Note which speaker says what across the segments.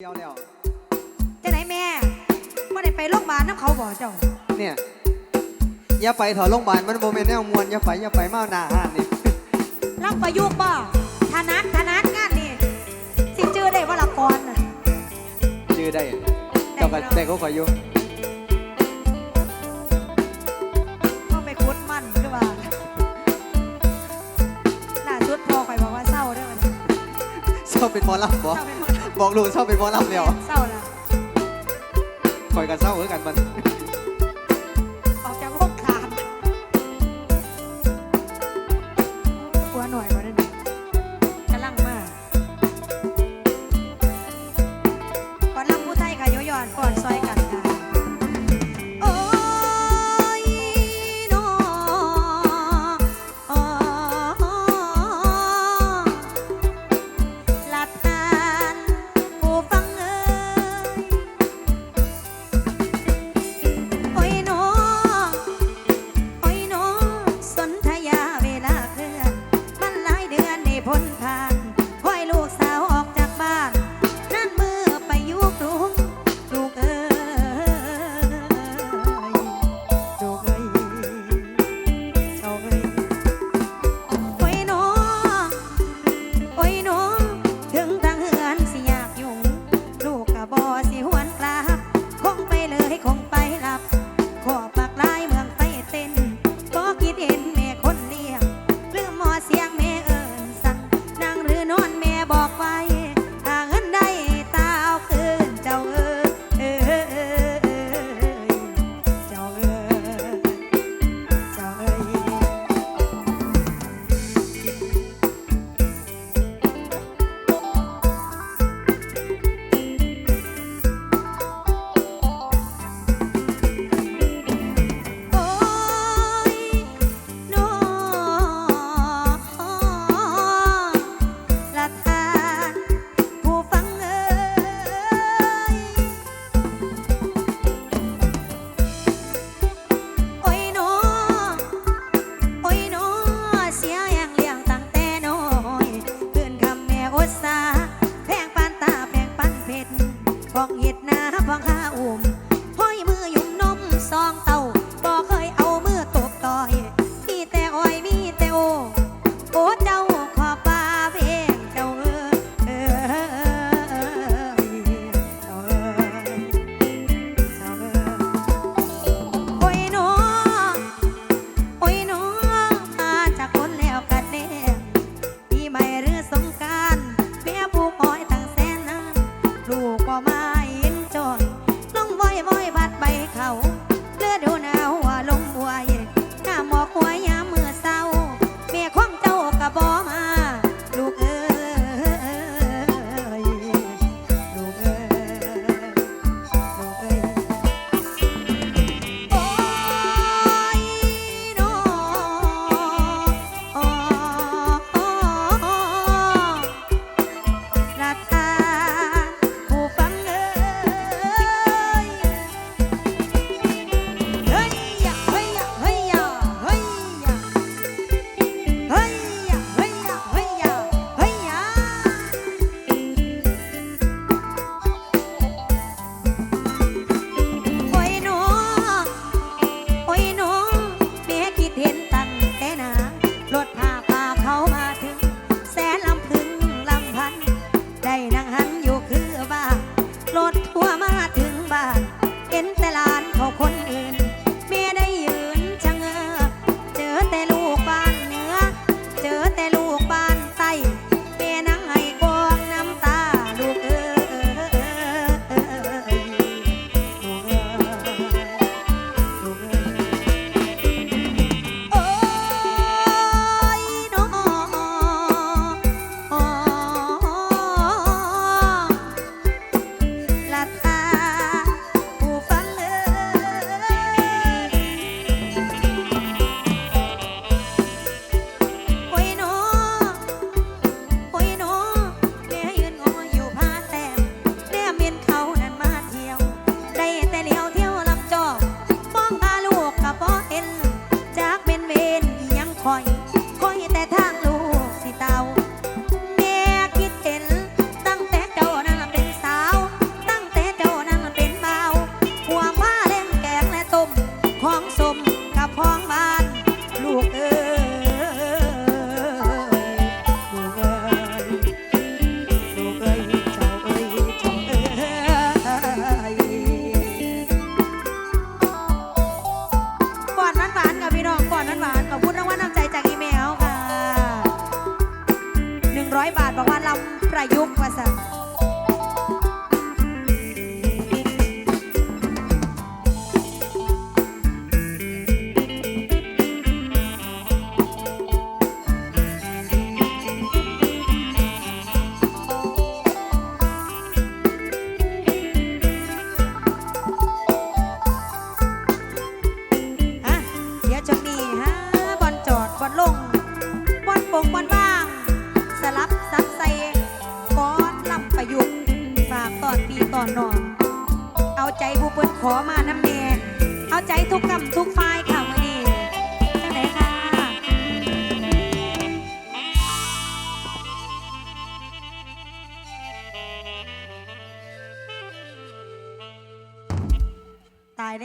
Speaker 1: เดียวแล้ว
Speaker 2: จะไหนแม่ไม่ไหนไปโรงพยาบาลน้ำเขาบ่เจ้า
Speaker 1: เนี่ยอย่าไปถอดโรงพยาบาลมันโมเมนต์แนวมวลอย่าไปอย่าไปเมาหน้าห้านนี่
Speaker 2: รับประยุกต์บ่ธนัดธนัดงานนี่สิจื้อได้ว่าละครจื
Speaker 1: ดอได้แต่ก็แต่ก็ขออยู่
Speaker 2: ก็ไปคุดมันคือว่าล่าสุดพอข่อยบอกว่าเศร้าเด้วยวันนี้
Speaker 1: เศ
Speaker 2: ร้าเป็นหม
Speaker 1: อลำ
Speaker 2: บร้า
Speaker 1: เป็
Speaker 2: อ บอกลูกเศร้าเป็นหมอลำเดียวเศร้าละคอยกันเศร้าเหมือนกันมัน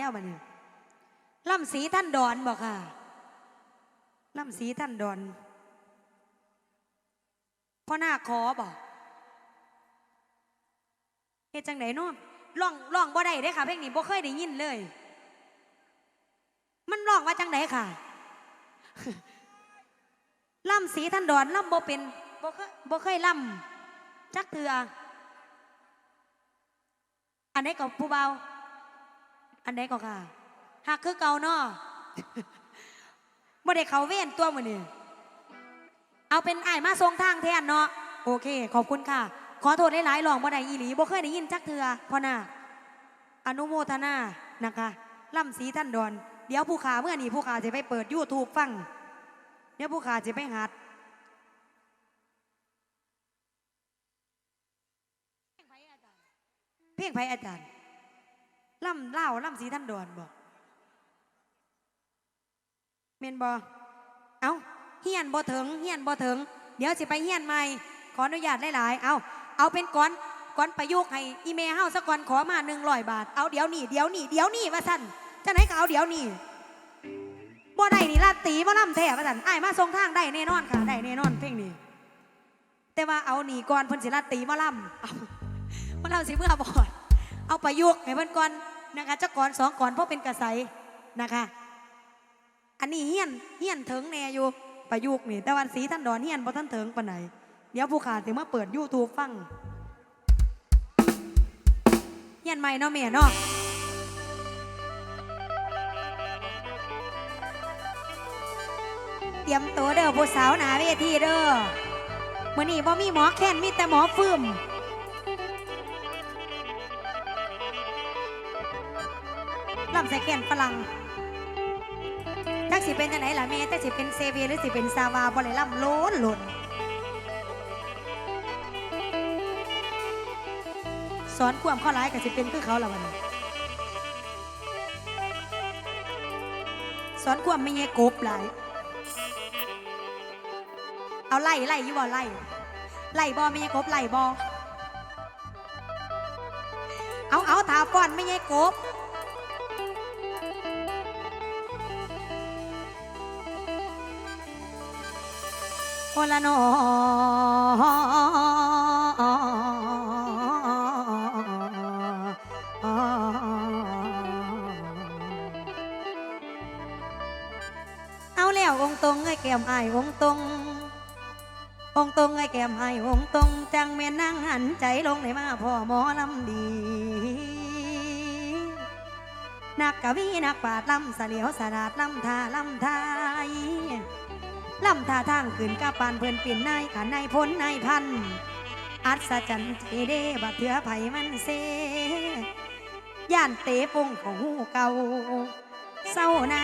Speaker 2: แล้วมันนี่ล่ำสีท่านดอนบอกค่ะล่ำสีท่านดอนพ่อหน้าคอบอกเฮ็ดจังไหนน้อมร้องร้องบ่ได้เด้ค่ะเพลงนี้บ่เคยได้ยินเลย มันร้องว่าจังไหนค่ะล่ำสีท่านดอนล่ำบ่เป็นบ่เคยบ่เคยล่ำจักเถืออันไหนกับผู้เบา อันไหนก็ค่ะหักคือเก่าเนาะบ่ได้เขาเว้นตัวมือนี่เอาเป็นไอ้มาทรงทางแทนเนาะโอเค ขอบคุณค่ะ ขอโทษหลายๆหลองบ่ได้อีหลีบ่เคยได้ยินจักเทือพ่อนาอนุโมทนานะคะล่ำสีท่านดอน เดี๋ยวผู้ขาเมื่อนี้ผู้ขาจะไปเปิด YouTube ฟัง เดี๋ยวผู้ขาจะไปหัดเพลงไผอาจารย์ ล่ำเล่าล่ำสีท่านดอนบอกเมนบอเอาเฮียนบ่ถึงเฮียนบ่ถึง เดี๋ยวสิไปเฮียนใหม่ ขออนุญาตหลายๆเอาเอาเป็นก้อนก้อนประยุกต์ให้อีเมลเฮาสักก้อนขอมาหนึ่งร้อยบาท เอาเดี๋ยวนี่เดี๋ยวนี่เดี๋ยวนี่ว่าสั่นจะไหนก็เอาเดี๋ยวนี่บ่ได้นี่ลาดตีบ่ล่ำแท้ว่าสั่นไอ้มาทรงทางได้แน่นอนค่ะได้แน่นอนเพลงนี้แต่ว่าเอาหนีก่อนเพิ่นสิลาดตีบ่ล่ำเอาบ่ล่ำสิเมื่อบอดเอาประยุกต์ให้เพิ่นก่อน นะคะจักก่อนสองก่อนเพราะเป็นกระใสนะคะ อันนี้เฮียนเฮียนถึงแน่อยู่ประยุกต์นี่ แต่วันสีท่านดอนเฮียนบ่ท่านถึงปานไหนเดี๋ยวผู้ขาถึงมาเปิด YouTube ฟังเฮียนใหม่เนาะแม่เนาะเตรียมตัวเด้อผู้สาวหนาเวทีเด้อมื้อนี้บ่มีหมอแค้นมีแต่หมอฟืม ลำใส่แก่นฝรั่งจักสิเป็นจังไหนล่ะแม่จักสิเป็นเซเวียหรือสิเป็นซาวาบ่เลยล่ำโล้นหล่นสอนความข้อร้ายกับสิเป็นคือเขาละวันสอนความไม่เงี้ยกบหลายเอาไล่ไล่ยี่บ่ไล่ไล่บอไม่เงี้ยกบไล่บอเอาเอาถาป้อนไม่เงี้ยกบ โอละนอเอาแล้วองตรงไอ้แก้มอายองตรง องตรงไอ้แก้มอายองตรง จังแม่นั่งหันใจลงในมาพ่อหมอลำดีนักกะวีนักปาดลำเสลียวสลาดลำทาลำไทย ลำท่าทางขึ้นกาปานเพื่อนปิ่นนายขันนายพ้นนายพัน อัศจรรย์เจเดบัดเถือไผ่มันเซย่านเตะปงของหูเก่าเศร้านา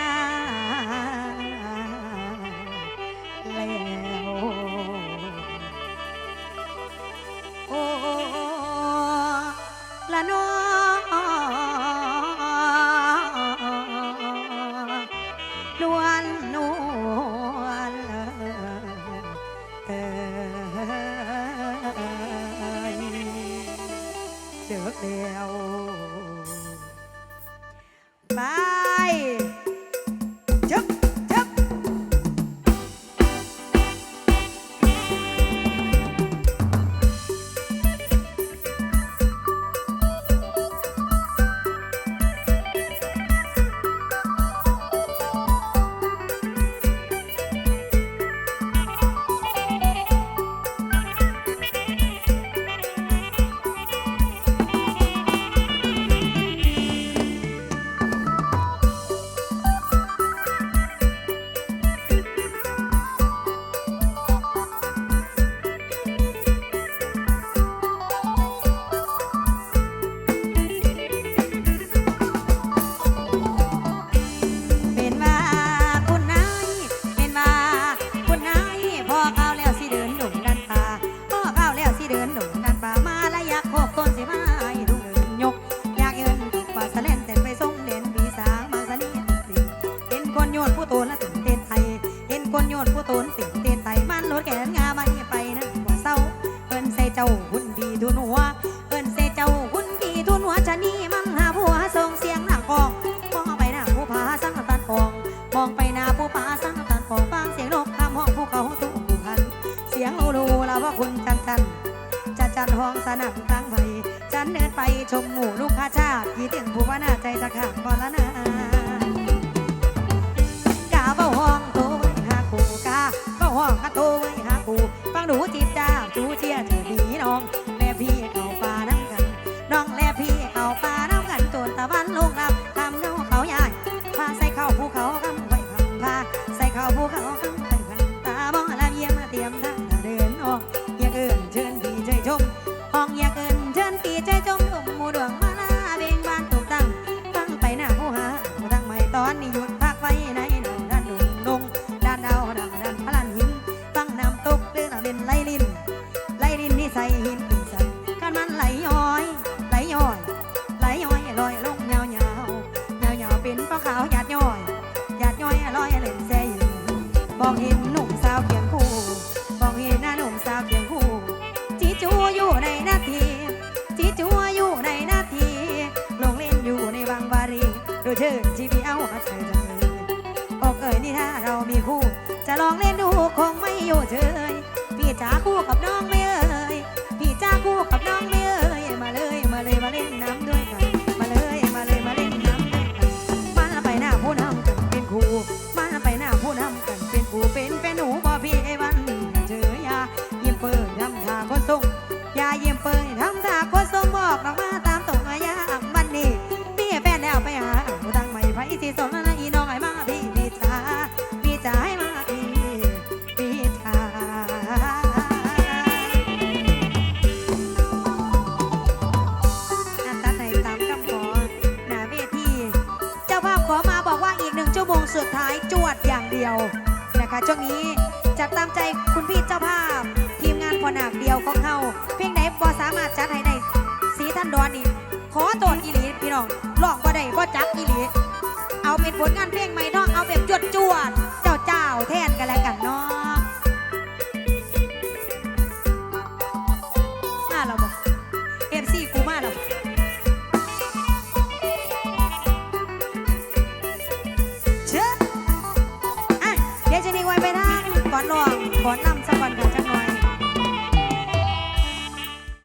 Speaker 2: ไจันห้อง
Speaker 1: ส
Speaker 2: นับตั้งไผ่จันเดินไปชมหมู่ลูกค้าชาติยี่เตียงผู้ว่าน่าใจจะขาดบอลนะกาเบ้าห้องโตไว้หากูกาเบ้าห้องกะโตไว้หากูฟังดูจี กับน้อง ลอกบ่ได้บ่จักอีหลีเอาเป็นผลงานเพลงใหม่เนาะเอาแบบจวดจวด